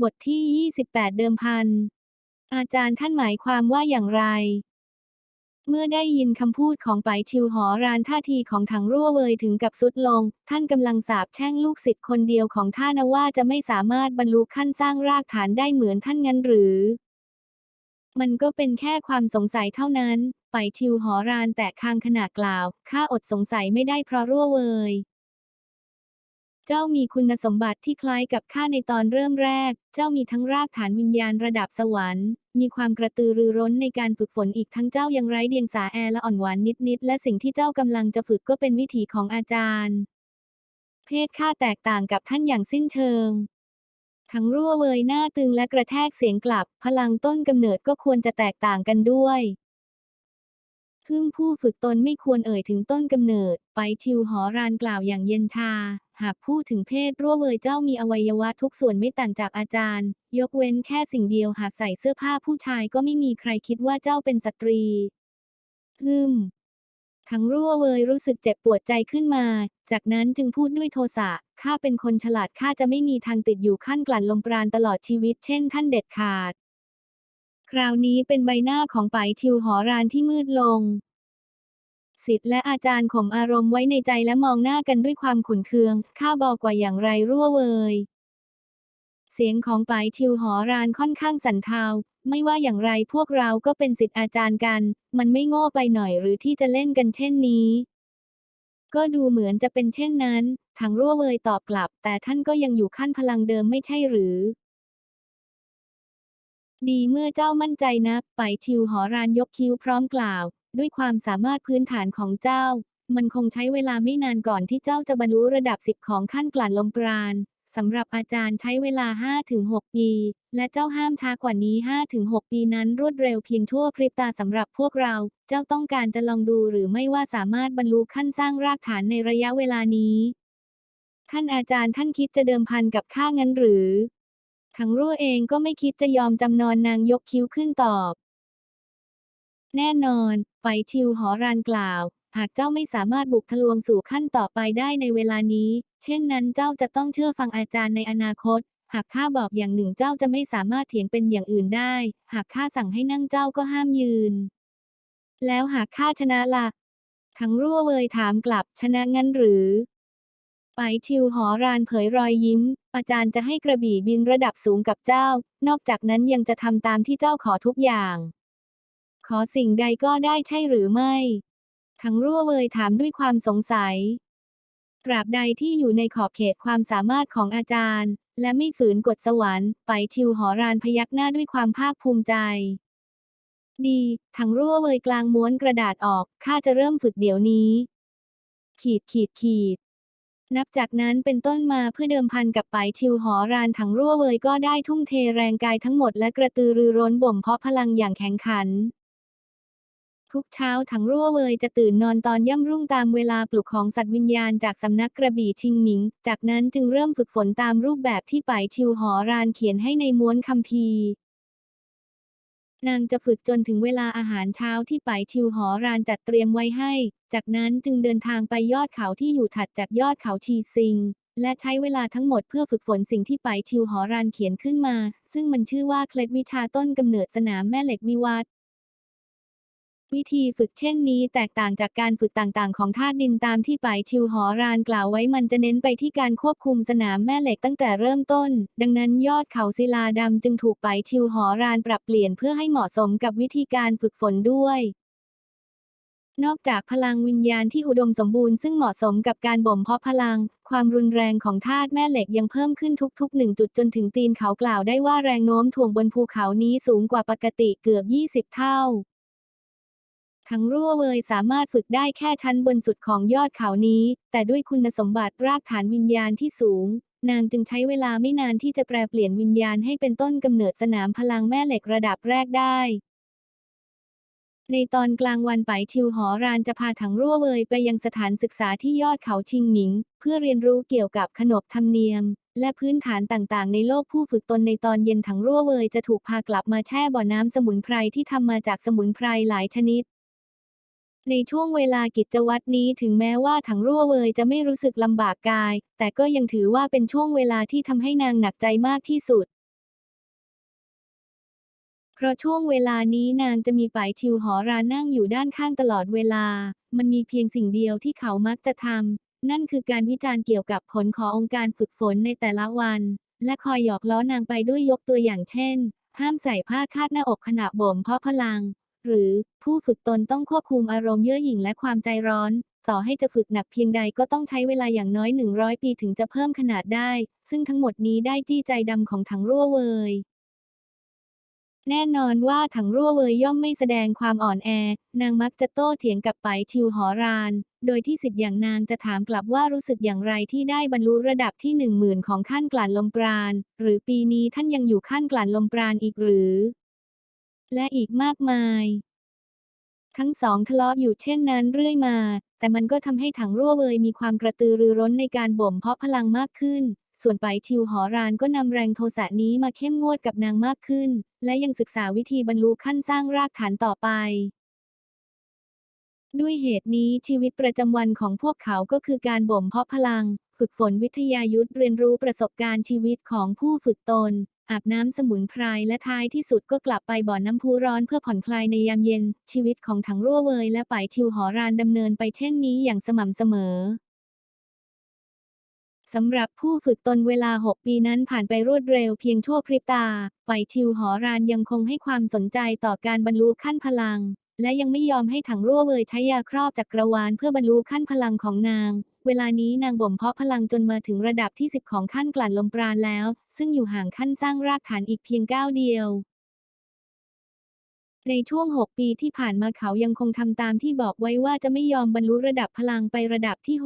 บทที่ 28 เดิมพัน อาจารย์ท่านหมายความว่าอย่างไร เมื่อได้ยินคำพูดของไปชิวหอรานท่าทีของถังรั่วเวยถึงกับสุดลง ท่านกำลังสาบแช่งลูกศิษย์คนเดียวของท่านว่าจะไม่สามารถบรรลุขั้นสร้างรากฐานได้เหมือนท่านงั้นหรือ มันก็เป็นแค่ความสงสัยเท่านั้น ไปชิวหอรานแตะคางขณะกล่าว ข้าอดสงสัยไม่ได้เพราะรั่วเวย เจ้ามีคุณสมบัติที่คล้ายกับข้าในตอนเริ่มแรก เจ้ามีทั้งรากฐานวิญญาณระดับสวรรค์ มีความกระตือรือร้นในการฝึกฝนอีกทั้งเจ้ายังไร้เดียงสาแอและอ่อนหวานนิดๆ และสิ่งที่เจ้ากำลังจะฝึกก็เป็นวิถีของอาจารย์ เพศข้าแตกต่างกับท่านอย่างสิ้นเชิง ทั้งรั่วเวยหน้าตึงและกระแทกเสียงกลับ พลังต้นกำเนิดก็ควรจะแตกต่างกันด้วยพึ่งผู้ฝึกตนไม่ควรเอ่ยถึงต้นกำเนิด ไปชิวหอรานกล่าวอย่างเย็นชา หากพูดถึงเพศรั่วเวยเจ้ามีอวัยวะทุกส่วนไม่ต่างจากอาจารย์ ยกเว้นแค่สิ่งเดียวหากใส่เสื้อผ้าผู้ชายก็ไม่มีใครคิดว่าเจ้าเป็นสตรีฮึมทั้งรั่วเวยรู้สึกเจ็บปวดใจขึ้นมา จากนั้นจึงพูดด้วยโทสะ ข้าเป็นคนฉลาดข้าจะไม่มีทางติดอยู่ขั้นกลั่นลมปราณตลอดชีวิตเช่นท่านเด็ดขาด คราวนี้เป็นใบหน้าของไปชิวหอรานที่มืดลง สิทธิ์และอาจารย์ข่มอารมณ์ไว้ในใจและมองหน้ากันด้วยความขุนเคือง ข้าบอกกว่าอย่างไรรั่วเวยเสียงของปายชิวหอรานค่อนข้างสั่นเทา ไม่ว่าอย่างไรพวกเราก็เป็นสิทธิ์อาจารย์กัน มันไม่โง่ไปหน่อยหรือที่จะเล่นกันเช่นนี้ ก็ดูเหมือนจะเป็นเช่นนั้นถังรั่วเวยตอบกลับ แต่ท่านก็ยังอยู่ขั้นพลังเดิมไม่ใช่หรือ ดีเมื่อเจ้ามั่นใจนัก ไปชิวหอรานยกคิ้วพร้อมกล่าว ด้วยความสามารถพื้นฐานของเจ้า มันคงใช้เวลาไม่นานก่อนที่เจ้าจะบรรลุระดับสิบของขั้นกลั่นลมปราณสำหรับอาจารย์ใช้เวลา 5-6 ปี และเจ้าห้ามช้ากว่านี้ 5-6 ปีนั้นรวดเร็วเพียงชั่วพริบตาสำหรับพวกเรา เจ้าต้องการจะลองดูหรือไม่ว่าสามารถบรรลุขั้นสร้างรากฐานในระยะเวลานี้ ท่านอาจารย์ท่านคิดจะเดิมพันกับข้างั้นหรือ ทั้งรั่วเองก็ไม่คิดจะยอมจำนอนนางยกคิ้วขึ้นตอบ แน่นอน ไปชิวหอรานกล่าว หากเจ้าไม่สามารถบุกทะลวงสู่ขั้นต่อไปได้ในเวลานี้ เช่นนั้นเจ้าจะต้องเชื่อฟังอาจารย์ในอนาคต หากข้าบอกอย่างหนึ่งเจ้าจะไม่สามารถเถียงเป็นอย่างอื่นได้ หากข้าสั่งให้นั่งเจ้าก็ห้ามยืน แล้วหากข้าชนะละ่ะ ทั้งรั่วเวยถามกลับชนะงั้นหรือไปชิวหอรานเผยรอยยิ้ม อาจารย์จะให้กระบี่บินระดับสูงกับเจ้า นอกจากนั้นยังจะทำตามที่เจ้าขอทุกอย่าง ขอสิ่งใดก็ได้ใช่หรือไม่ ทั้งรั่วเวยถามด้วยความสงสัย ตราบใดที่อยู่ในขอบเขตความสามารถของอาจารย์ และไม่ฝืนกฎสวรรค์ ไปชิวหอรานพยักหน้าด้วยความภาคภูมิใจ ดี ทั้งรั่วเวยกลางม้วนกระดาษออก ข้าจะเริ่มฝึกเดี๋ยวนี้ ขีดขีดขีดนับจากนั้นเป็นต้นมาเพื่อเดิมพันกับไปชิวหอรานถังรั่วเวยก็ได้ทุ่มเทแรงกายทั้งหมดและกระตือรือร้นบ่มเพาะพลังอย่างแข็งขัน ทุกเช้าถังรั่วเวยจะตื่นนอนตอนย่ำรุ่งตามเวลาปลุกของสัตว์วิญญาณจากสำนักกระบี่ชิงหมิง จากนั้นจึงเริ่มฝึกฝนตามรูปแบบที่ไปชิวหอรานเขียนให้ในม้วนคัมภีร์นางจะฝึกจนถึงเวลาอาหารเช้าที่ไปชิวหอรานจัดเตรียมไว้ให้ จากนั้นจึงเดินทางไปยอดเขาที่อยู่ถัดจากยอดเขาชีซิง และใช้เวลาทั้งหมดเพื่อฝึกฝนสิ่งที่ไปชิวหอรานเขียนขึ้นมา ซึ่งมันชื่อว่าเคล็ดวิชาต้นกำเนิดสนามแม่เหล็กวิวัฒน์ วิธีฝึกเช่นนี้แตกต่างจากการฝึกต่างๆ ของธาตุดินตามที่ไปชิวหอรานกล่าวไว้มันจะเน้นไปที่การควบคุมสนามแม่เหล็กตั้งแต่เริ่มต้น ดังนั้นยอดเขาศิลาดำจึงถูกไปชิวหอรานปรับเปลี่ยนเพื่อให้เหมาะสมกับวิธีการฝึกฝนด้วยนอกจากพลังวิญญาณที่อุดมสมบูรณ์ซึ่งเหมาะสมกับการบ่มเพาะพลัง ความรุนแรงของธาตุแม่เหล็กยังเพิ่มขึ้นทุกๆหนึ่งจุดจนถึงตีนเขากล่าวได้ว่าแรงโน้มถ่วงบนภูเขานี้สูงกว่าปกติเกือบ 20 เท่า ทั้งรั่วเวยสามารถฝึกได้แค่ชั้นบนสุดของยอดเขานี้ แต่ด้วยคุณสมบัติรากฐานวิญญาณที่สูง นางจึงใช้เวลาไม่นานที่จะแปลเปลี่ยนวิญญาณให้เป็นต้นกำเนิดสนามพลังแม่เหล็กระดับแรกได้ในตอนกลางวันไปชิวหอรานจะพาถังรั่วเวยไปยังสถานศึกษาที่ยอดเขาชิงหมิง เพื่อเรียนรู้เกี่ยวกับขนบธรรมเนียม และพื้นฐานต่างๆ ในโลกผู้ฝึกตนในตอนเย็นถังรั่วเวยจะถูกพากลับมาแช่บ่อน้ำสมุนไพรที่ทำมาจากสมุนไพรหลายชนิด ในช่วงเวลากิจวัตรนี้ถึงแม้ว่าถังรั่วเวยจะไม่รู้สึกลำบากกาย แต่ก็ยังถือว่าเป็นช่วงเวลาที่ทำให้นางหนักใจมากที่สุด เพราะช่วงเวลานี้นางจะมีป่ายชิวหอรานั่งอยู่ด้านข้างตลอดเวลา มันมีเพียงสิ่งเดียวที่เขามักจะทำนั่นคือการวิจารณ์เกี่ยวกับผลขององค์การฝึกฝนในแต่ละวัน และคอยหยอกล้อนางไปด้วยยกตัวอย่างเช่น ห้ามใส่ผ้าคาดหน้าอกขณะบ่มเพราะพลัง หรือผู้ฝึกตนต้องควบคุมอารมณ์เย่อหยิ่งและความใจร้อน ต่อให้จะฝึกหนักเพียงใดก็ต้องใช้เวลาอย่างน้อย 100 ปีถึงจะเพิ่มขนาดได้ ซึ่งทั้งหมดนี้ได้จี้ใจดำของถังรั่วเวยแน่นอนว่าถังรั่วเวยย่อมไม่แสดงความอ่อนแอ นางมักจะโต้เถียงกับไปชิวหอราน โดยที่สิทธิ์อย่างนางจะถามกลับว่ารู้สึกอย่างไรที่ได้บรรลุระดับที่หนึ่งหมื่นของขั้นกลั่นลมปราณ หรือปีนี้ท่านยังอยู่ขั้นกลั่นลมปราณอีกหรือ และอีกมากมาย ทั้งสองทะเลาะอยู่เช่นนั้นเรื่อยมา แต่มันก็ทำให้ถังรั่วเวยมีความกระตือรือร้นในการบ่มเพาะพลังมากขึ้น ส่วนไปชิวหอรานก็นำแรงโทสะนี้มาเข้มงวดกับนางมากขึ้น และยังศึกษาวิธีบรรลุขั้นสร้างรากฐานต่อไปด้วยเหตุนี้ชีวิตประจำวันของพวกเขาก็คือการบ่มเพาะพลัง ฝึกฝนวิทยายุทธเรียนรู้ประสบการณ์ชีวิตของผู้ฝึกตน อาบน้ำสมุนไพรและท้ายที่สุดก็กลับไปบ่อน้ำพุร้อนเพื่อผ่อนคลายในยามเย็น ชีวิตของถังรั่วเวยและป่ายทิวหอรานดำเนินไปเช่นนี้อย่างสม่ำเสมอสำหรับผู้ฝึกตนเวลา 6 ปีนั้นผ่านไปรวดเร็วเพียงชั่วพริบตาป่ายทิวหอรานยังคงให้ความสนใจต่อการบรรลุขั้นพลัง และยังไม่ยอมให้ถังรั่วเวยใช้ยาครอบจักรวาลเพื่อบรรลุขั้นพลังของนาง เวลานี้นางบ่มเพาะพลังจนมาถึงระดับที่ 10 ของขั้นกลั่นลมปราณแล้ว ซึ่งอยู่ห่างขั้นสร้างรากฐานอีกเพียงก้าวเดียว ในช่วง 6 ปีที่ผ่านมาเขายังคงทำตามที่บอกไว้ว่าจะไม่ยอมบรรลุระดับพลังไประดับที่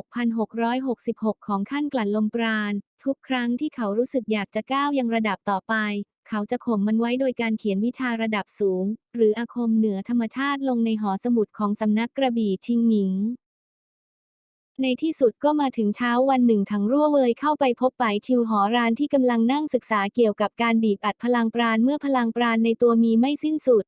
66,666 ของขั้นกลั่นลมปราณ ทุกครั้งที่เขารู้สึกอยากจะก้าวยังระดับต่อไป เขาจะข่มมันไว้โดยการเขียนวิชาระดับสูง หรืออาคมเหนือธรรมชาติลงในหอสมุดของสำนักกระบี่ชิงหมิง ในที่สุดก็มาถึงเช้าวันหนึ่งถังรั่วเวยเข้าไปพบไปชิวหอรานที่กำลังนั่งศึกษาเกี่ยวกับการบีบอัดพลังปราณเมื่อพลังปราณในตัวมีไม่สิ้นสุด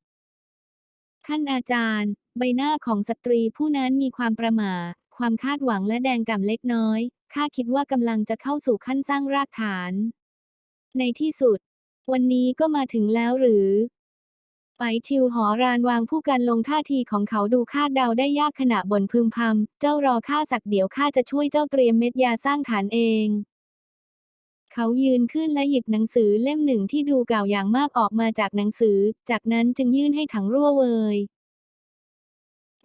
ท่านอาจารย์ ใบหน้าของสตรีผู้นั้นมีความประหม่า ความคาดหวังและแดงก่ำเล็กน้อยข้าคิดว่ากำลังจะเข้าสู่ขั้นสร้างรากฐาน ในที่สุด วันนี้ก็มาถึงแล้วหรือ ไปชิวหอรานวางผู้กันลงท่าทีของเขาดูคาดเดาได้ยากขณะบ่นพึมพำ เจ้ารอข้าสักเดี๋ยวข้าจะช่วยเจ้าเตรียมเม็ดยาสร้างฐานเอง เขายืนขึ้นและหยิบหนังสือเล่มหนึ่งที่ดูเก่าอย่างมากออกมาจากหนังสือ จากนั้นจึงยื่นให้ถังรั่วเวย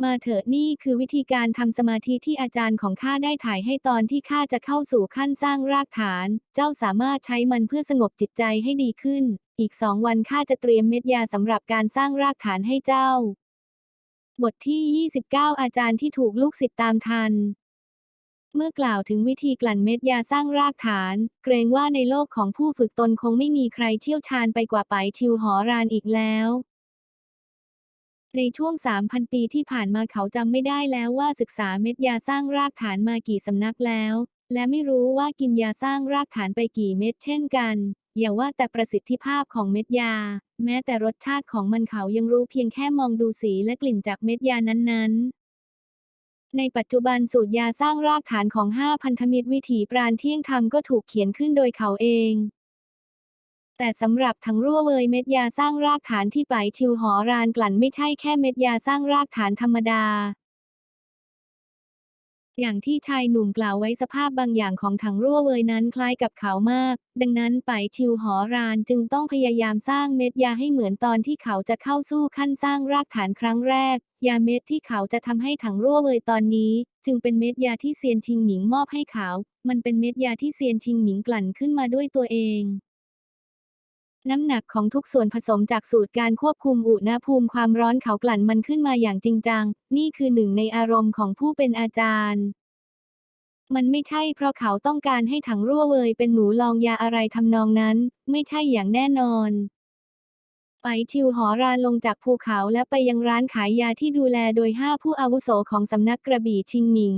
มาเถิดนี่คือวิธีการทำสมาธิที่อาจารย์ของข้าได้ถ่ายให้ตอนที่ข้าจะเข้าสู่ขั้นสร้างรากฐาน เจ้าสามารถใช้มันเพื่อสงบจิตใจให้ดีขึ้น อีกสองวันข้าจะเตรียมเม็ดยาสำหรับการสร้างรากฐานให้เจ้า บทที่ 29 อาจารย์ที่ถูกลูกศิษย์ตามทัน เมื่อกล่าวถึงวิธีกลั่นเม็ดยาสร้างรากฐาน เกรงว่าในโลกของผู้ฝึกตนคงไม่มีใครเชี่ยวชาญไปกว่าไปชิวหอรานอีกแล้ว ในช่วง 3,000 ปีที่ผ่านมาเขาจำไม่ได้แล้วว่าศึกษาเม็ดยาสร้างรากฐานมากี่สำนักแล้ว และไม่รู้ว่ากินยาสร้างรากฐานไปกี่เม็ดเช่นกัน อย่าว่าแต่ประสิทธิภาพของเม็ดยา แม้แต่รสชาติของมันเขายังรู้เพียงแค่มองดูสีและกลิ่นจากเม็ดยานั้นๆในปัจจุบันสูตรยาสร้างรากฐานของห้าพันธมิตรวิถีปราณเที่ยงธรรมก็ถูกเขียนขึ้นโดยเขาเอง แต่สำหรับทั้งรั่วเวยเม็ดยาสร้างรากฐานที่ไปชิวหอรานกลั่นไม่ใช่แค่เม็ดยาสร้างรากฐานธรรมดา อย่างที่ชายหนุ่มกล่าวไว้สภาพบางอย่างของถังรั่วเวยนั้นคล้ายกับเขามาก ดังนั้นไปชิวหอรานจึงต้องพยายามสร้างเม็ดยาให้เหมือนตอนที่เขาจะเข้าสู้ขั้นสร้างรากฐานครั้งแรก ยาเม็ดที่เขาจะทำให้ถังรั่วเวยตอนนี้ จึงเป็นเม็ดยาที่เซียนชิงหมิงมอบให้เขา มันเป็นเม็ดยาที่เซียนชิงหมิงกลั่นขึ้นมาด้วยตัวเอง น้ำหนักของทุกส่วนผสมจากสูตรการควบคุมอุณหภูมิความร้อนเขากลั่นมันขึ้นมาอย่างจริงจัง นี่คือหนึ่งในอารมณ์ของผู้เป็นอาจารย์ มันไม่ใช่เพราะเขาต้องการให้ถังรั่วเวยเป็นหนูลองยาอะไรทำนองนั้น ไม่ใช่อย่างแน่นอนไปชิวหอรานลงจากภูเขาและไปยังร้านขายยาที่ดูแลโดยห้าผู้อาวุโสของสำนักกระบี่ชิงหมิง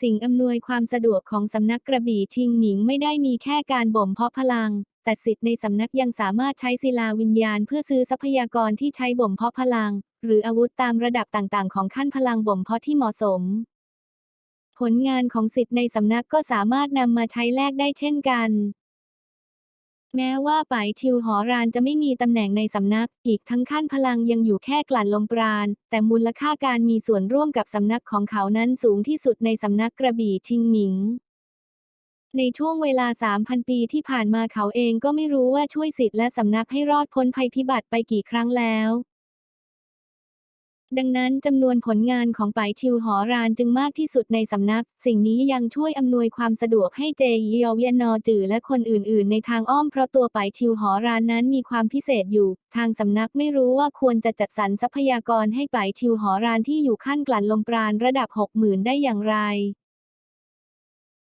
สิ่งอำนวยความสะดวกของสำนักกระบี่ชิงหมิงไม่ได้มีแค่การบ่มเพาะพลัง แต่สิทธิ์ในสำนักยังสามารถใช้ศิลาวิญญาณ เพื่อซื้อทรัพยากรที่ใช้บ่มเพาะพลัง หรืออาวุธตามระดับต่างๆ ของขั้นพลังบ่มเพาะที่เหมาะสม ผลงานของสิทธิ์ในสำนักก็สามารถนำมาใช้แลกได้เช่นกันแม้ว่าไปชิวหอรานจะไม่มีตำแหน่งในสำนัก อีกทั้งขั้นพลังยังอยู่แค่กลั่นลมปราณ แต่มูลค่าการมีส่วนร่วมกับสำนักของเขานั้นสูงที่สุดในสำนักกระบี่ชิงหมิง ในช่วงเวลา 3,000 ปีที่ผ่านมาเขาเองก็ไม่รู้ว่าช่วยสิทธิ์และสำนักให้รอดพ้นภัยพิบัติไปกี่ครั้งแล้ว ดังนั้นจำนวนผลงานของไปชิวหอรานจึงมากที่สุดในสำนัก สิ่งนี้ยังช่วยอำนวยความสะดวกให้เจยียวเวียนนอจือและคนอื่น ๆ ในทางอ้อมเพราะตัวไปชิวหอรานนั้นมีความพิเศษอยู่ ทางสำนักไม่รู้ว่าควรจะจัดสรรทรัพยากรให้ไปชิวหอรานที่อยู่ขั้นกลั่นลมปราณระดับ 60,000 ได้อย่างไร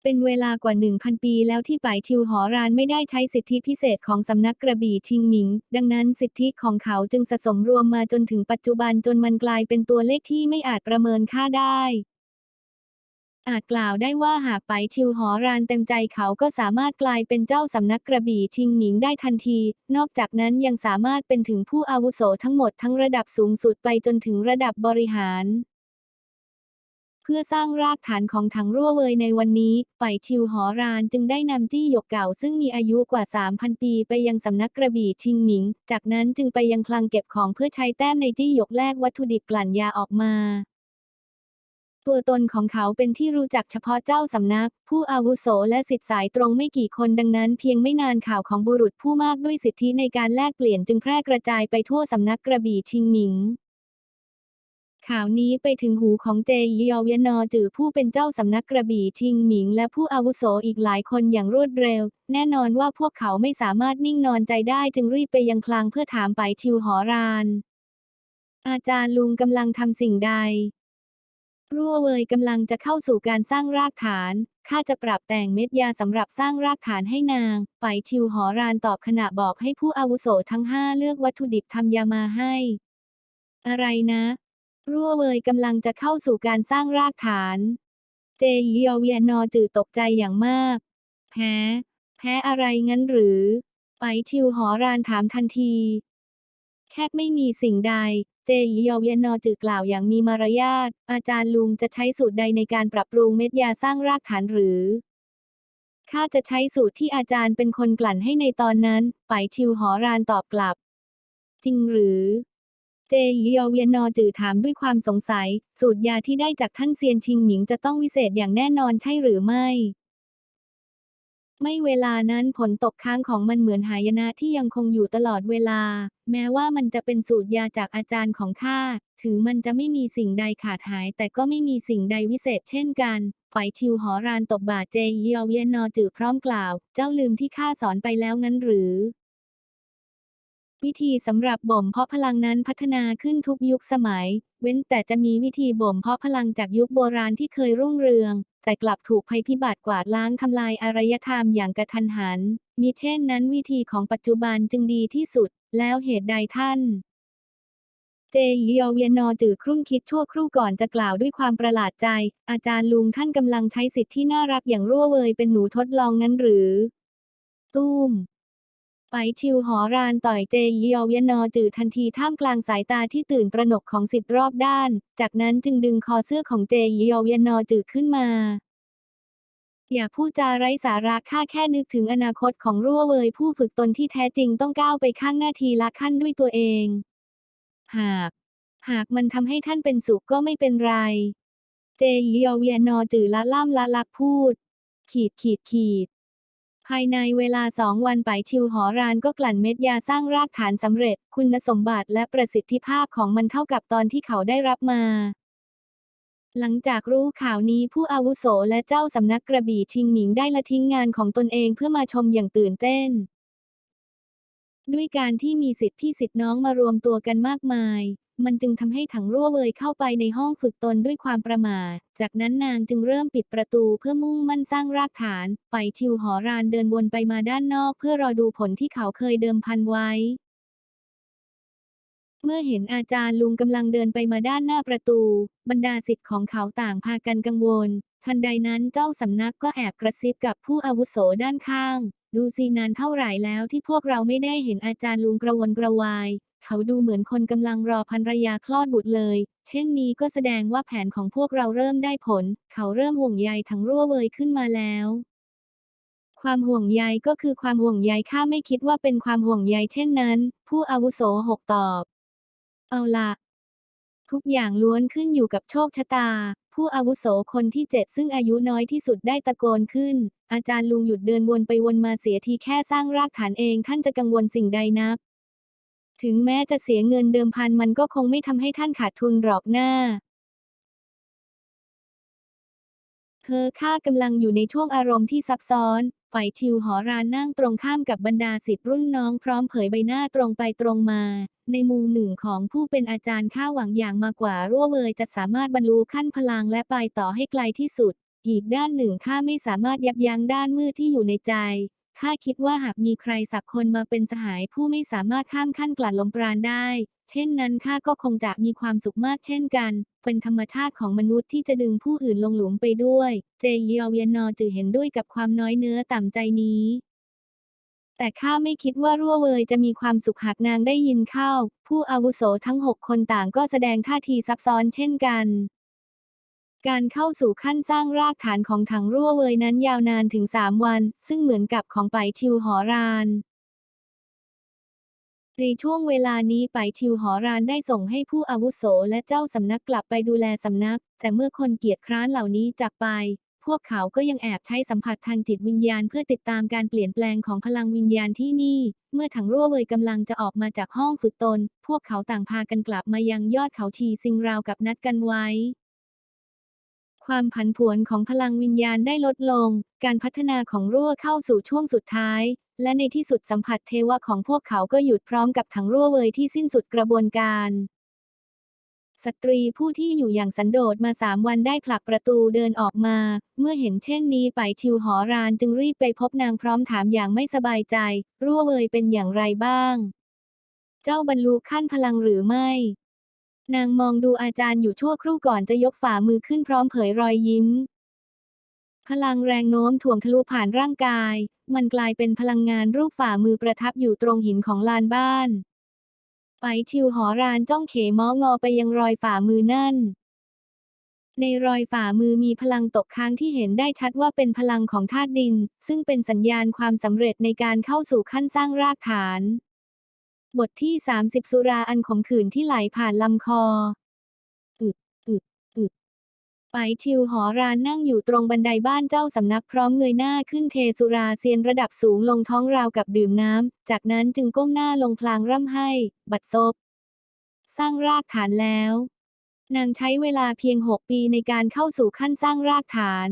เป็นเวลากว่า 1,000 ปีแล้วที่ป่ายชิวหอรานไม่ได้ใช้สิทธิพิเศษของสำนักกระบี่ชิงหมิง ดังนั้นสิทธิของเขาจึงสะสมรวมมาจนถึงปัจจุบันจนมันกลายเป็นตัวเลขที่ไม่อาจประเมินค่าได้ อาจกล่าวได้ว่าหากไปชิวหอรานเต็มใจเขาก็สามารถกลายเป็นเจ้าสำนักกระบี่ชิงหมิงได้ทันที นอกจากนั้นยังสามารถเป็นถึงผู้อาวุโสทั้งหมดทั้งระดับสูงสุดไปจนถึงระดับบริหาร เพื่อสร้างรากฐานของถังรั่วเวยในวันนี้ไปชิวหอรานจึงได้นำจี้หยกเก่าซึ่งมีอายุกว่า 3,000 ปีไปยังสำนักกระบี่ชิงหมิง จากนั้นจึงไปยังคลังเก็บของเพื่อใช้แต้มในจี้หยกแลกวัตถุดิบกลั่นยาออกมาตัวตนของเขาเป็นที่รู้จักเฉพาะเจ้าสำนัก ผู้อาวุโสและสิทธิสายตรงไม่กี่คนดังนั้นเพียงไม่นานข่าวของบุรุษผู้มากด้วยสิทธิในการแลกเปลี่ยนจึงแพร่กระจายไปทั่วสำนักกระบี่ชิงหมิง ข่าวนี้ไปถึงหูของเจยยอเวียนนอจือผู้เป็นเจ้าสำนักกระบี่ชิงหมิง และผู้อาวุโสอีกหลายคนอย่างรวดเร็ว แน่นอนว่าพวกเขาไม่สามารถนิ่งนอนใจได้จึงรีบไปยังคลังเพื่อถามไปชิวหอราน อาจารย์ลุงกำลังทำสิ่งใด รั่วเวยกำลังจะเข้าสู่การสร้างรากฐานข้าจะปรับแต่งเม็ดยาสำหรับสร้างรากฐานให้นาง ไปชิวหอรานตอบขณะบอกให้ผู้อาวุโสทั้งห้าเลือกวัตถุดิบทำยามาให้ อะไรนะ รั่วเวยกำลังจะเข้าสู่การสร้างรากฐาน เจยยอเวียนนอจือตกใจอย่างมาก แพ้ แพ้อะไรงั้นหรือ ไปชิวหอรานถามทันที แค่ไม่มีสิ่งใด เจยยอเวียนนอจือกล่าวอย่างมีมารยาท อาจารย์ลุงจะใช้สูตรใดในการปรับปรุงเม็ดยาสร้างรากฐานหรือข้าจะใช้สูตรที่อาจารย์เป็นคนกลั่นให้ในตอนนั้น ไปชิวหอรานตอบกลับ จริงหรือ เจยยอเวียนนอจือถามด้วยความสงสัย สูตรยาที่ได้จากท่านเซียนชิงหมิงจะต้องวิเศษอย่างแน่นอนใช่หรือไม่ ไม่เวลานั้นผลตกค้างของมันเหมือนหายนะที่ยังคงอยู่ตลอดเวลา แม้ว่ามันจะเป็นสูตรยาจากอาจารย์ของข้าถึงมันจะไม่มีสิ่งใดขาดหาย แต่ก็ไม่มีสิ่งใดวิเศษเช่นกันฝ่ายชิวหอรานตบบาเจยยอเวียนนอจือพร้อมกล่าว เจ้าลืมที่ข้าสอนไปแล้วงั้นหรือ วิธีสำหรับบ่มเพาะพลังนั้นพัฒนาขึ้นทุกยุคสมัย เว้นแต่จะมีวิธีบ่มเพาะพลังจากยุคโบราณที่เคยรุ่งเรือง แต่กลับถูกภัยพิบัติกวาดล้างทำลายอารยธรรมอย่างกระทันหัน มิเช่นนั้นวิธีของปัจจุบันจึงดีที่สุด แล้วเหตุใดท่านเจยยอเวียนนอจือครุ่นคิดชั่วครู่ก่อนจะกล่าวด้วยความประหลาดใจ อาจารย์ลุงท่านกำลังใช้สิทธิ์ที่น่ารักอย่างรั่วเวยเป็นหนูทดลองงั้นหรือ ตุ้ม ไปชิวหอรานต่อยเจยอเวียนอจือทันทีท่ามกลางสายตาที่ตื่นตระหนกของสิทธิ์รอบด้าน จากนั้นจึงดึงคอเสื้อของเจยอเวียนอจือขึ้นมา อย่าพูดจาไร้สาระข้าแค่นึกถึงอนาคตของรั่วเวยผู้ฝึกตนที่แท้จริงต้องก้าวไปข้างหน้าทีละขั้นด้วยตัวเอง หาก หากมันทำให้ท่านเป็นสุขก็ไม่เป็นไร เจยอเวียนนอจือละล่ำละลักพูด ขีดขีดขีด ภายในเวลาสองวันไปชิวหอรานก็กลั่นเม็ดยาสร้างรากฐานสำเร็จ คุณสมบัติและประสิทธิภาพของมันเท่ากับตอนที่เขาได้รับมา หลังจากรู้ข่าวนี้ผู้อาวุโสและเจ้าสำนักกระบี่ชิงหมิงได้ละทิ้งงานของตนเองเพื่อมาชมอย่างตื่นเต้น ด้วยการที่มีสิทธิพี่สิทธิน้องมารวมตัวกันมากมาย มันจึงทำให้ถังรั่วเวยเข้าไปในห้องฝึกตนด้วยความประมาท จากนั้นนางจึงเริ่มปิดประตูเพื่อมุ่งมั่นสร้างรากฐาน ไปชิวหอรานเดินวนไปมาด้านนอก เพื่อรอดูผลที่เขาเคยเดิมพันไว้ เมื่อเห็นอาจารย์ลุงกำลังเดินไปมาด้านหน้าประตู บรรดาสิทธิ์ของเขาต่างพากันกังวล ทันใดนั้นเจ้าสำนักก็แอบกระซิบกับผู้อาวุโสด้านข้าง ดูสินานเท่าไหร่แล้วที่พวกเราไม่ได้เห็นอาจารย์ลุงกระวนกระวาย เขาดูเหมือนคนกำลังรอภรรยาคลอดบุตรเลย เช่นนี้ก็แสดงว่าแผนของพวกเราเริ่มได้ผล เขาเริ่มห่วงใยทั้งรั่วเวยขึ้นมาแล้วคความห่วงใยก็คือความห่วงใยข้าไม่คิดว่าเป็นความห่วงใยเช่นนั้น ผู้อาวุโสหกตอบ เอาละทุกอย่างล้วนขึ้นอยู่กับโชคชะตา ผู้อาวุโสคนที่เจ็ดซึ่งอายุน้อยที่สุดได้ตะโกนขึ้น อาจารย์ลุงหยุดเดินวนไปวนมาเสียทีแค่สร้างรากฐานเองท่านจะกังวลสิ่งใดนัก ถึงแม้จะเสียเงินเดิมพันมันก็คงไม่ทำให้ท่านขาดทุนหรอกหน้าเธอข้ากำลังอยู่ในช่วงอารมณ์ที่ซับซ้อน ฝ่ายชิวหอรานนั่งตรงข้ามกับบรรดาศิษย์รุ่นน้องพร้อมเผยใบหน้าตรงไปตรงมา ในมุมหนึ่งของผู้เป็นอาจารย์ข้าหวังอย่างมากกว่ารั่วเวยจะสามารถบรรลุขั้นพลังและไปต่อให้ไกลที่สุด อีกด้านหนึ่งข้าไม่สามารถยับยั้งด้านมืดที่อยู่ในใจ ข้าคิดว่าหากมีใครสักคนมาเป็นสหายผู้ไม่สามารถข้ามขั้นกลั่นลมปราณได้ เช่นนั้นข้าก็คงจะมีความสุขมากเช่นกัน เป็นธรรมชาติของมนุษย์ที่จะดึงผู้อื่นลงหลุมไปด้วย เจเยอเวียนนอจือเห็นด้วยกับความน้อยเนื้อต่ำใจนี้ แต่ข้าไม่คิดว่ารั่วเวยจะมีความสุขหากนางได้ยินเข้า ผู้อาวุโสทั้งหกคนต่างก็แสดงท่าทีซับซ้อนเช่นกัน การเข้าสู่ขั้นสร้างรากฐานของถังรั่วเวยนั้นยาวนานถึงสามวัน ซึ่งเหมือนกับของไปชิวหอรานในช่วงเวลานี้ไปชิวหอรานได้ส่งให้ผู้อาวุโสและเจ้าสำนักกลับไปดูแลสำนัก แต่เมื่อคนเกียจคร้านเหล่านี้จากไป พวกเขาก็ยังแอบใช้สัมผัสทางจิตวิญญาณเพื่อติดตามการเปลี่ยนแปลงของพลังวิญญาณที่นี่ เมื่อถังรั่วเวยกำลังจะออกมาจากห้องฝึกตน พวกเขาต่างพากันกลับมายังยอดเขาทีซิงราวกับนัดกันไว้ ความผันผวนของพลังวิญญาณได้ลดลง การพัฒนาของรั่วเข้าสู่ช่วงสุดท้าย และในที่สุดสัมผัสเทวะของพวกเขาก็หยุดพร้อมกับถังรั่วเวยที่สิ้นสุดกระบวนการ สตรีผู้ที่อยู่อย่างสันโดษมาสามวันได้ผลักประตูเดินออกมา เมื่อเห็นเช่นนี้ไปชิวหอรานจึงรีบไปพบนางพร้อมถามอย่างไม่สบายใจ รั่วเวยเป็นอย่างไรบ้าง เจ้าบรรลุขั้นพลังหรือไม่ นางมองดูอาจารย์อยู่ชั่วครู่ก่อนจะยกฝ่ามือขึ้นพร้อมเผยรอยยิ้ม พลังแรงโน้มถ่วงทะลุผ่านร่างกาย มันกลายเป็นพลังงานรูปฝ่ามือประทับอยู่ตรงหินของลานบ้าน ไปชิวหอรานจ้องเขมองอไปยังรอยฝ่ามือนั่น ในรอยฝ่ามือมีพลังตกค้างที่เห็นได้ชัดว่าเป็นพลังของธาตุดิน ซึ่งเป็นสัญญาณความสำเร็จในการเข้าสู่ขั้นสร้างรากฐาน บทที่ 30 สุราอันขมขื่นที่ไหลผ่านลำคออึอึอึไปชิวหอรานนั่งอยู่ตรงบันไดบ้านเจ้าสำนักพร้อมเงยหน้าขึ้นเทสุราเซียนระดับสูงลงท้องราวกับดื่มน้ำ จากนั้นจึงก้มหน้าลงพลางร่ำไห้ บัดซบ สร้างรากฐานแล้ว นางใช้เวลาเพียงหกปีในการเข้าสู่ขั้นสร้างรากฐาน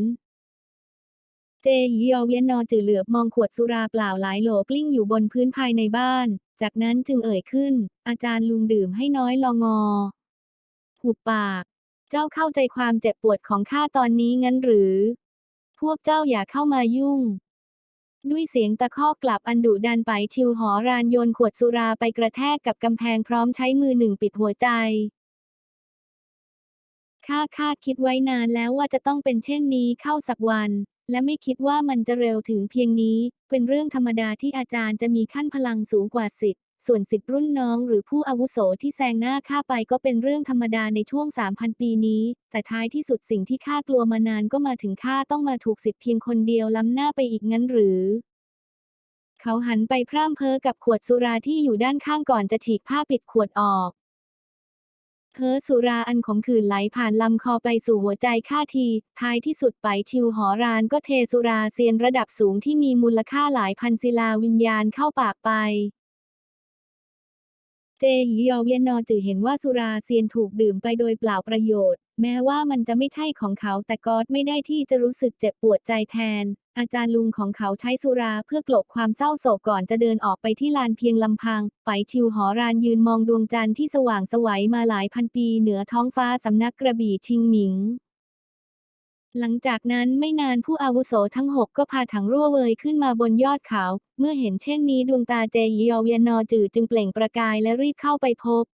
เจยียอเวียนนอจือเหลือบมองขวดสุราเปล่าหลายโหลกลิ้งอยู่บนพื้นภายในบ้าน จากนั้นจึงเอ่ยขึ้น อาจารย์ลุงดื่มให้น้อยลองอ หุบปาก เจ้าเข้าใจความเจ็บปวดของข้าตอนนี้งั้นหรือ พวกเจ้าอย่าเข้ามายุ่ง ด้วยเสียงตะคอกกลับอันดุดันไปชิวหอรานโยนขวดสุราไปกระแทกกับกำแพงพร้อมใช้มือหนึ่งปิดหัวใจข้าข้าคิดไว้นานแล้วว่าจะต้องเป็นเช่นนี้เข้าสักวัน และไม่คิดว่ามันจะเร็วถึงเพียงนี้ เป็นเรื่องธรรมดาที่อาจารย์จะมีขั้นพลังสูงกว่าสิทธิ์ส่วนสิทธิ์รุ่นน้องหรือผู้อาวุโสที่แซงหน้าข้าไปก็เป็นเรื่องธรรมดาในช่วง 3,000 ปีนี้ แต่ท้ายที่สุดสิ่งที่ข้ากลัวมานานก็มาถึงข้าต้องมาถูกสิทธิ์เพียงคนเดียวล้ำหน้าไปอีกงั้นหรือ เขาหันไปพร่ำเพ้อกับขวดสุราที่อยู่ด้านข้างก่อนจะฉีกผ้าปิดขวดออก เพ้อสุราอันขมขื่นไหลผ่านลำคอไปสู่หัวใจข้าที ท้ายที่สุดไปชิวหอรานก็เทสุราเซียนระดับสูงที่มีมูลค่าหลายพันศิลาวิญญาณเข้าปากไปเจหยียอเวียนนอจือเห็นว่าสุราเซียนถูกดื่มไปโดยเปล่าประโยชน์ แม้ว่ามันจะไม่ใช่ของเขาแต่ก็ไม่ได้ที่จะรู้สึกเจ็บปวดใจแทน อาจารย์ลุงของเขาใช้สุราเพื่อกลบความเศร้าโศกก่อนจะเดินออกไปที่ลานเพียงลำพัง ไปชิวหอรานยืนมองดวงจันทร์ที่สว่างสวัยมาหลายพันปีเหนือท้องฟ้าสำนักกระบี่ชิงหมิงหลังจากนั้นไม่นานผู้อาวุโสทั้งหกก็พาถังรั่วเวยขึ้นมาบนยอดเขา เมื่อเห็นเช่นนี้ดวงตาเจยยอเวียนนอจือจึงเปล่งประกายและรีบเข้าไปพบ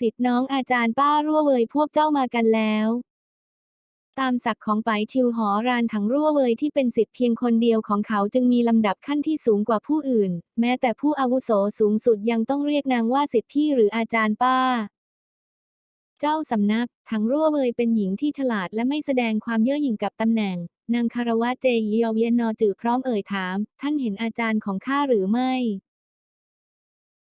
สิทธิ์น้องอาจารย์ป้ารั่วเวยพวกเจ้ามากันแล้ว ตามศักดิ์ของไปชิวหอรานถังรั่วเวยที่เป็นสิทธิ์เพียงคนเดียวของเขาจึงมีลำดับขั้นที่สูงกว่าผู้อื่น แม้แต่ผู้อาวุโสสูงสุดยังต้องเรียกนางว่าสิทธิพี่หรืออาจารย์ป้าเจ้าสำนักถังรั่วเวยเป็นหญิงที่ฉลาดและไม่แสดงความเย่อหยิ่งกับตำแหน่ง นางคารวะเจยียอเวียนนอจือพร้อมเอ่ยถาม ท่านเห็นอาจารย์ของข้าหรือไม่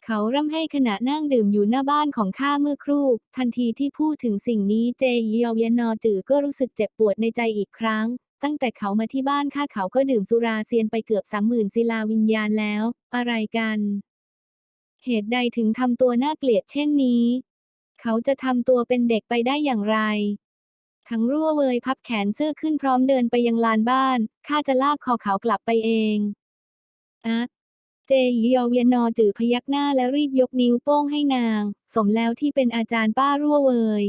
เขาร่ำให้ขณะนั่งดื่มอยู่หน้าบ้านของข้าเมื่อครู่ ทันทีที่พูดถึงสิ่งนี้เจยียอเวียนนอจือก็รู้สึกเจ็บปวดในใจอีกครั้ง ตั้งแต่เขามาที่บ้านข้าเขาก็ดื่มสุราเซียนไปเกือบสามหมื่นศิลาวิญญาณแล้ว อะไรกัน เหตุใดถึงทำตัวน่าเกลียดเช่นนี้ เขาจะทำตัวเป็นเด็กไปได้อย่างไร ทั้งรั่วเวยพับแขนเสื้อขึ้นพร้อมเดินไปยังลานบ้านข้าจะลากคอเขากลับไปเองอะ เจยียอเวียนนอจือพยักหน้าและรีบยกนิ้วโป้งให้นาง สมแล้วที่เป็นอาจารย์ป้ารั่วเวย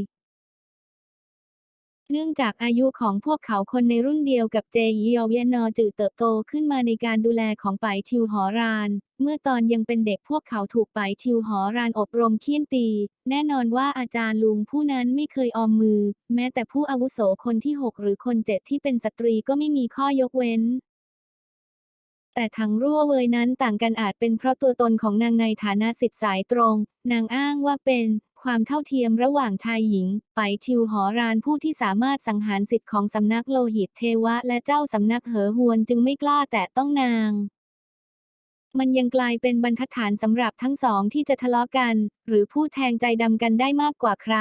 เนื่องจากอายุของพวกเขาคนในรุ่นเดียวกับเจยียอเวียนนอจือเติบโตขึ้นมาในการดูแลของไปชิวหอราน เมื่อตอนยังเป็นเด็กพวกเขาถูกไปชิวหอรานอบรมเคี่ยนตี แน่นอนว่าอาจารย์ลุงผู้นั้นไม่เคยออมมือ แม้แต่ผู้อาวุโสคนที่6หรือคนเจ็ดที่เป็นสตรีก็ไม่มีข้อยกเว้น แต่ทั้งรั่วเวยนั้นต่างกันอาจเป็นเพราะตัวตนของนางในฐานะสิทธิสายตรง นางอ้างว่าเป็นความเท่าเทียมระหว่างชายหญิง ไปชิวหอรานผู้ที่สามารถสังหารสิทธิ์ของสำนักโลหิตเทวะ และเจ้าสำนักเหอหวนจึงไม่กล้าแตะต้องนาง มันยังกลายเป็นบรรทัดฐานสำหรับทั้งสองที่จะทะเลาะกัน หรือพูดแทงใจดำกันได้มากกว่าใคร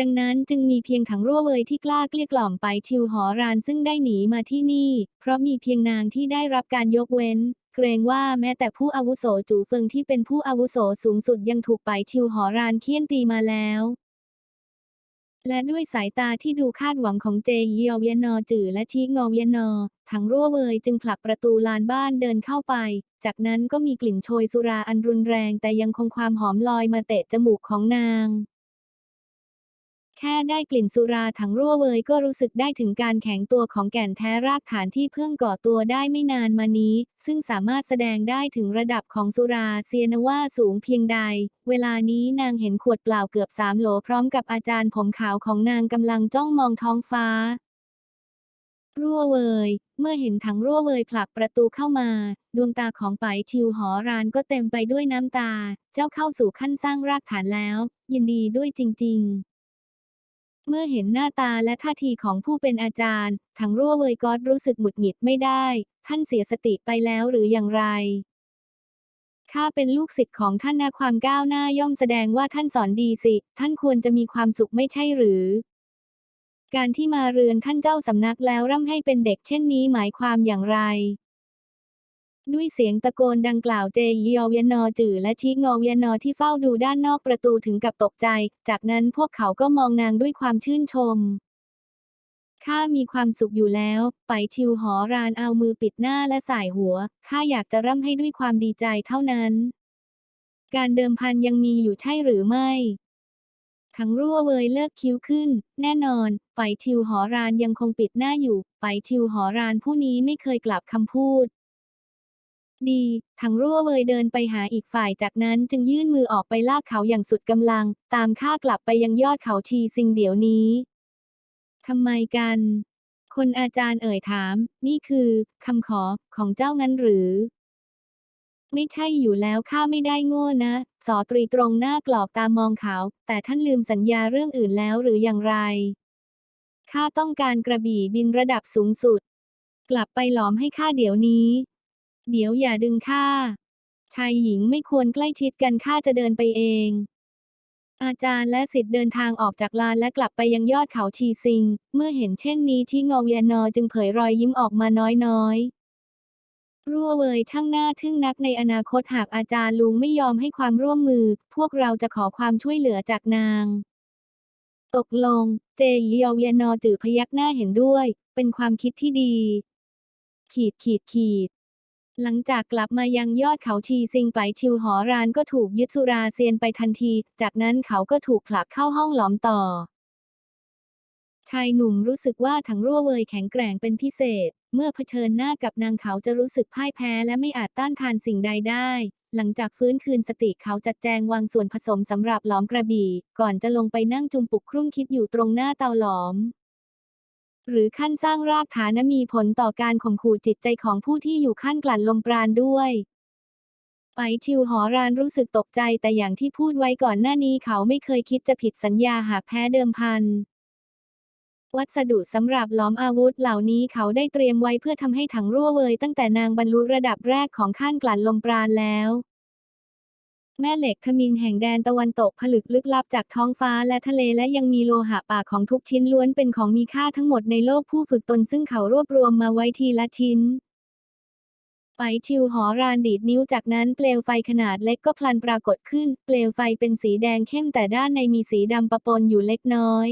ดังนั้นจึงมีเพียงถังรั่วเวยที่กล้าเกลี้ยกล่อมไปชิวหอรานซึ่งได้หนีมาที่นี่ เพราะมีเพียงนางที่ได้รับการยกเว้น เกรงว่าแม้แต่ผู้อาวุโสจูเฟิงที่เป็นผู้อาวุโสสูงสุดยังถูกไปชิวหอรานเคี่ยนตีมาแล้วและด้วยสายตาที่ดูคาดหวังของเจยียอเวียนนอจือและชีงอเวียนนอถังรั่วเวยจึงผลักประตูลานบ้านเดินเข้าไป จากนั้นก็มีกลิ่นโชยสุราอันรุนแรงแต่ยังคงความหอมลอยมาเตะจมูกของนาง แค่ได้กลิ่นสุราถังรั่วเวยก็รู้สึกได้ถึงการแข็งตัวของแก่นแท้รากฐานที่เพิ่งก่อตัวได้ไม่นานมานี้ ซึ่งสามารถแสดงได้ถึงระดับของสุราเซียนว่าสูงเพียงใด เวลานี้นางเห็นขวดเปล่าเกือบสามโหลพร้อมกับอาจารย์ผมขาวของนางกำลังจ้องมองท้องฟ้า รั่วเวยเมื่อเห็นถังรั่วเวยผลักประตูเข้ามา ดวงตาของไปทิวหอรานก็เต็มไปด้วยน้ำตา เจ้าเข้าสู่ขั้นสร้างรากฐานแล้ว ยินดีด้วยจริง ๆ เมื่อเห็นหน้าตาและท่าทีของผู้เป็นอาจารย์ถังรั่วเวยก็รู้สึกหงุดหงิดไม่ได้ ท่านเสียสติไปแล้วหรืออย่างไร ข้าเป็นลูกศิษย์ของท่านนะความก้าวหน้าย่อมแสดงว่าท่านสอนดีสิ ท่านควรจะมีความสุขไม่ใช่หรือ การที่มาเรือนท่านเจ้าสำนักแล้วร่ำให้เป็นเด็กเช่นนี้หมายความอย่างไร ด้วยเสียงตะโกนดังกล่าวเจยียอเวียนนอจือและชิงอเวียนนอที่เฝ้าดูด้านนอกประตูถึงกับตกใจ จากนั้นพวกเขาก็มองนางด้วยความชื่นชม ข้ามีความสุขอยู่แล้ว ไปชิวหอรานเอามือปิดหน้าและสายหัว ข้าอยากจะร่ำให้ด้วยความดีใจเท่านั้น การเดิมพันยังมีอยู่ใช่หรือไม่ทั้งรั่วเวยเลิกคิ้วขึ้น แน่นอนไปชิวหอรานยังคงปิดหน้าอยู่ ไปชิวหอรานผู้นี้ไม่เคยกลับคำพูด ดีทั้งรั่วเวยเดินไปหาอีกฝ่ายจากนั้นจึงยื่นมือออกไปลากเขาอย่างสุดกำลัง ตามข้ากลับไปยังยอดเขาชีซิงเดี๋ยวนี้ทำไมกัน คนอาจารย์เอ่ยถาม นี่คือคำขอของเจ้างั้นหรือ ไม่ใช่อยู่แล้วข้าไม่ได้โง่นะสอตรีตรงหน้ากรอบตามองเขา แต่ท่านลืมสัญญาเรื่องอื่นแล้วหรืออย่างไรข้าต้องการกระบี่บินระดับสูงสุด กลับไปหลอมให้ข้าเดี๋ยวนี้ เดี๋ยวอย่าดึงข้า ชายหญิงไม่ควรใกล้ชิดกันข้าจะเดินไปเอง อาจารย์และสิทธิ์เดินทางออกจากลานและกลับไปยังยอดเขาชีซิง เมื่อเห็นเช่นนี้ที่งอเวียนอจึงเผยรอยยิ้มออกมาน้อยๆรั่วเวยช่างหน้าทึ่งนักในอนาคตหากอาจารย์ลุงไม่ยอมให้ความร่วมมือ พวกเราจะขอความช่วยเหลือจากนาง ตกลง เจยยอเวียนนอจือพยักหน้าเห็นด้วย เป็นความคิดที่ดี ขีดขีดขีด หลังจากกลับมายังยอดเขาชีซิงไปชิวหอรานก็ถูกยึดสุราเซียนไปทันที จากนั้นเขาก็ถูกผลักเข้าห้องหลอมต่อ ชายหนุ่มรู้สึกว่าถังรั่วเวยแข็งแกร่งเป็นพิเศษ เมื่อเผชิญหน้ากับนางเขาจะรู้สึกพ่ายแพ้และไม่อาจต้านทานสิ่งใดได้ หลังจากฟื้นคืนสติเขาจัดแจงวางส่วนผสมสำหรับหลอมกระบี่ ก่อนจะลงไปนั่งจุมปุกครุ่งคิดอยู่ตรงหน้าเตาหลอม หรือขั้นสร้างรากฐานมีผลต่อการข่มขู่จิตใจของผู้ที่อยู่ขั้นกลั่นลมปราณด้วยไปชิวหอรานรู้สึกตกใจแต่อย่างที่พูดไว้ก่อนหน้านี้เขาไม่เคยคิดจะผิดสัญญาหากแพ้เดิมพัน วัสดุสำหรับหลอมอาวุธเหล่านี้เขาได้เตรียมไว้เพื่อทำให้ถังรั่วเวยตั้งแต่นางบรรลุระดับแรกของขั้นกลั่นลมปราณแล้ว แม่เหล็กทมินแห่งแดนตะวันตกผลึกลึกลับจากท้องฟ้าและทะเลและยังมีโลหะป่าของทุกชิ้นล้วนเป็นของมีค่าทั้งหมดในโลกผู้ฝึกตนซึ่งเขารวบรวมมาไว้ทีละชิ้นไปชิวหอรานดีดนิ้วจากนั้นเปลวไฟขนาดเล็กก็พลันปรากฏขึ้น เปลวไฟเป็นสีแดงเข้มแต่ด้านในมีสีดำปะปนอยู่เล็กน้อย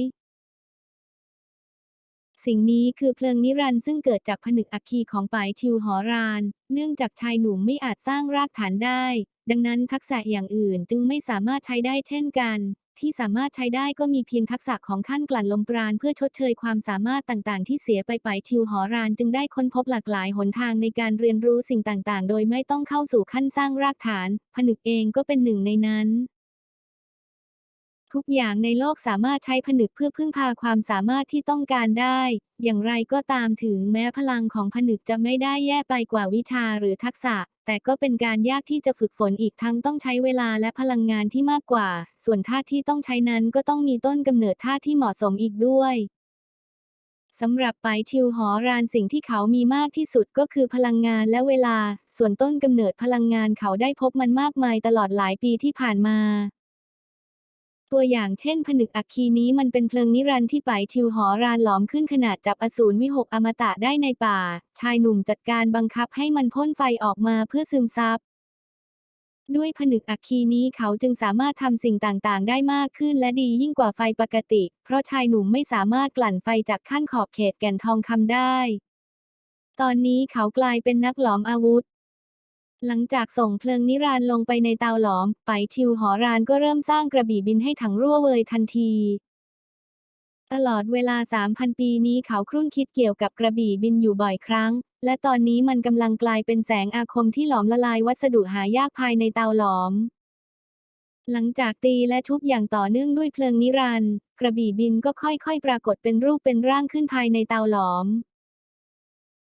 สิ่งนี้คือเพลิงนิรันดร์ซึ่งเกิดจากผนึกอัคคีของปายชิวหอราน เนื่องจากชายหนุ่มไม่อาจสร้างรากฐานได้ ดังนั้นทักษะอย่างอื่นจึงไม่สามารถใช้ได้เช่นกัน ที่สามารถใช้ได้ก็มีเพียงทักษะของขั้นกลั่นลมปราณเพื่อชดเชยความสามารถต่างๆ ที่เสียไปปายชิวหอรานจึงได้ค้นพบหลากหลายหนทางในการเรียนรู้สิ่งต่างๆ โดยไม่ต้องเข้าสู่ขั้นสร้างรากฐาน ผนึกเองก็เป็นหนึ่งในนั้น ทุกอย่างในโลกสามารถใช้ผนึกเพื่อพึ่งพาความสามารถที่ต้องการได้ อย่างไรก็ตามถึงแม้พลังของผนึกจะไม่ได้แย่ไปกว่าวิชาหรือทักษะ แต่ก็เป็นการยากที่จะฝึกฝนอีกทั้งต้องใช้เวลาและพลังงานที่มากกว่า ส่วนท่าที่ต้องใช้นั้นก็ต้องมีต้นกำเนิดท่าที่เหมาะสมอีกด้วยสำหรับไปชิวหอรานสิ่งที่เขามีมากที่สุดก็คือพลังงานและเวลา ส่วนต้นกำเนิดพลังงานเขาได้พบมันมากมายตลอดหลายปีที่ผ่านมา ตัวอย่างเช่นผนึกอัคคีนี้มันเป็นเพลิงนิรันดร์ที่ไปชิวหอรานหลอมขึ้นขนาดจับอสูรวิหกอมตะได้ในป่า ชายหนุ่มจัดการบังคับให้มันพ่นไฟออกมาเพื่อซึมซับด้วยผนึกอัคคีนี้เขาจึงสามารถทำสิ่งต่างๆ ได้มากขึ้นและดียิ่งกว่าไฟปกติ เพราะชายหนุ่มไม่สามารถกลั่นไฟจากขั้นขอบเขตแก่นทองคำได้ ตอนนี้เขากลายเป็นนักหลอมอาวุธ หลังจากส่งเพลิงนิรันต์ลงไปในเตาหลอม ไปชิวหอรานก็เริ่มสร้างกระบี่บินให้ถังรั่วเวยทันที ตลอดเวลา 3,000 ปีนี้เขาครุ่นคิดเกี่ยวกับกระบี่บินอยู่บ่อยครั้ง และตอนนี้มันกำลังกลายเป็นแสงอาคมที่หลอมละลายวัสดุหายากภายในเตาหลอม หลังจากตีและทุบอย่างต่อเนื่องด้วยเพลิงนิรันดร์กระบี่บินก็ค่อยๆ ปรากฏเป็นรูปเป็นร่างขึ้นภายในเตาหลอม